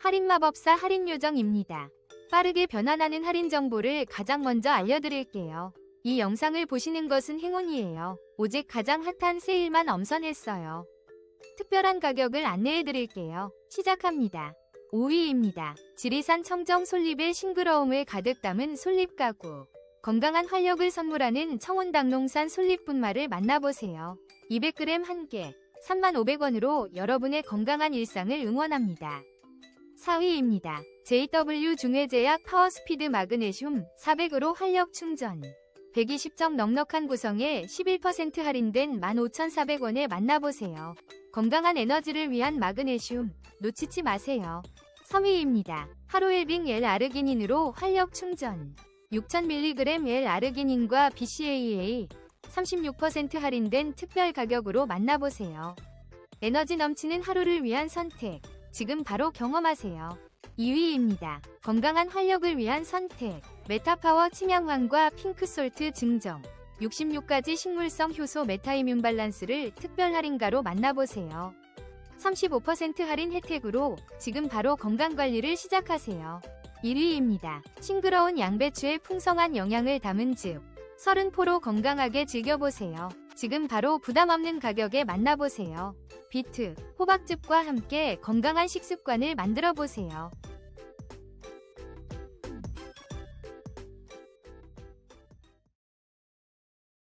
할인마법사 할인요정입니다. 빠르게 변환하는 할인 정보를 가장 먼저 알려드릴게요. 이 영상을 보시는 것은 행운이에요. 오직 가장 핫한 세일만 엄선했어요. 특별한 가격을 안내해드릴게요. 시작합니다. 5위입니다. 지리산 청정 솔잎의 싱그러움을 가득 담은 솔잎 가구. 건강한 활력을 선물하는 청운당농산 솔잎 분말을 만나보세요. 200g 1개, 35,000원으로 여러분의 건강한 일상을 응원합니다. 4위입니다. JW 중해제약 파워스피드 마그네슘 400으로 활력 충전. 120점 넉넉한 구성에 11% 할인된 15,400원에 만나보세요. 건강한 에너지를 위한 마그네슘 놓치지 마세요. 3위입니다. 하루 일빙 L 아르기닌으로 활력 충전. 6000mg L 아르기닌과 BCAA 36% 할인된 특별 가격으로 만나보세요. 에너지 넘치는 하루를 위한 선택. 지금 바로 경험하세요. 2위입니다. 건강한 활력을 위한 선택. 메타파워 침양황과 핑크솔트 증정. 66가지 식물성 효소 메타이뮨 밸런스를 특별 할인가로 만나보세요. 35% 할인 혜택으로 지금 바로 건강관리를 시작하세요. 1위입니다. 싱그러운 양배추의 풍성한 영양을 담은 즙. 30포로 건강하게 즐겨보세요. 지금 바로 부담 없는 가격에 만나보세요. 비트, 호박즙과 함께 건강한 식습관을 만들어 보세요.